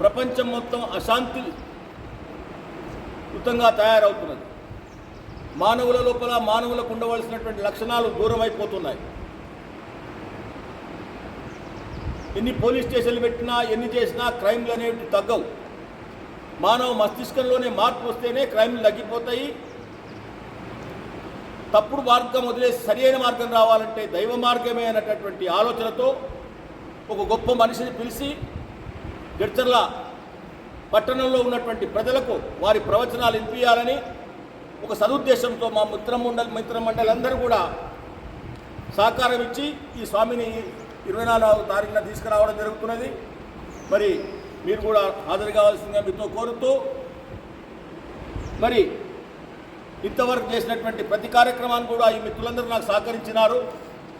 ప్రపంచం మొత్తం అశాంతి యుతంగా తయారవుతున్నది. మానవుల లోపల మానవులకు ఉండవలసినటువంటి లక్షణాలు దూరం అయిపోతున్నాయి ఎన్ని పోలీస్ స్టేషన్లు పెట్టినా ఎన్ని చేసినా క్రైమ్లు అనేవి తగ్గవు. మానవ మస్తిష్కంలోనే మార్పు వస్తేనే క్రైమ్లు తగ్గిపోతాయి. తప్పుడు మార్గం వదిలేసి సరైన మార్గం రావాలంటే దైవ మార్గమే అనేటటువంటి ఆలోచనతో ఒక గొప్ప మనిషిని పిలిచి గడ్చర్ల పట్టణంలో ఉన్నటువంటి ప్రజలకు వారి ప్రవచనాలు వినిపించాలని ఒక సదుద్దేశంతో మా మిత్రమండలి మండలి మిత్ర కూడా సహకారం ఇచ్చి ఈ స్వామిని ఇరవై నాలుగవ తారీఖున తీసుకురావడం జరుగుతున్నది. మరి మీరు కూడా హాజరు కావాల్సిందిగా మీతో కోరుతూ మరి ఇంతవరకు చేసినటువంటి ప్రతి కార్యక్రమాన్ని కూడా ఈ మిత్రులందరూ నాకు సహకరించినారు.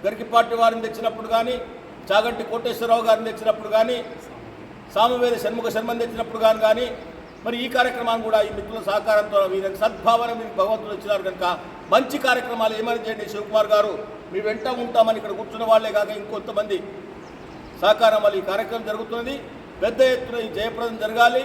గరికిపాటి వారిని తెచ్చినప్పుడు కానీ చాగంటి కోటేశ్వరరావు గారిని తెచ్చినప్పుడు కానీ సామవేద షణ్ముఖ శర్మని తెచ్చినప్పుడు కానీ కానీ మరి ఈ కార్యక్రమాన్ని కూడా ఈ మిత్రుల సహకారంతో వీరికి సద్భావన మీకు భగవంతుడు ఇచ్చినారు కనుక మంచి కార్యక్రమాలు ఏమైనా చేయండి శివకుమార్ గారు? మీ వెంట ఉంటామని ఇక్కడ కూర్చున్న వాళ్ళే కాక ఇంకొంతమంది సహకారం వల్ల ఈ కార్యక్రమం జరుగుతున్నది. పెద్ద ఎత్తున ఈ జయప్రదం జరగాలి.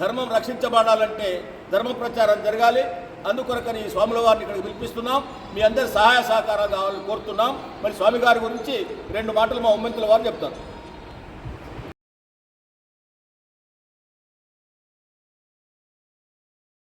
ధర్మం రక్షించబడాలంటే ధర్మ ప్రచారం జరగాలి. అందుకొరకని ఈ స్వాముల వారిని ఇక్కడికి పిలిపిస్తున్నాం. మీ అందరి సహాయ సహకారాలు కావాలని కోరుతున్నాం. మరి స్వామి గారి గురించి రెండు మాటలు మా ఉమ్మంతుల వారు చెప్తారు.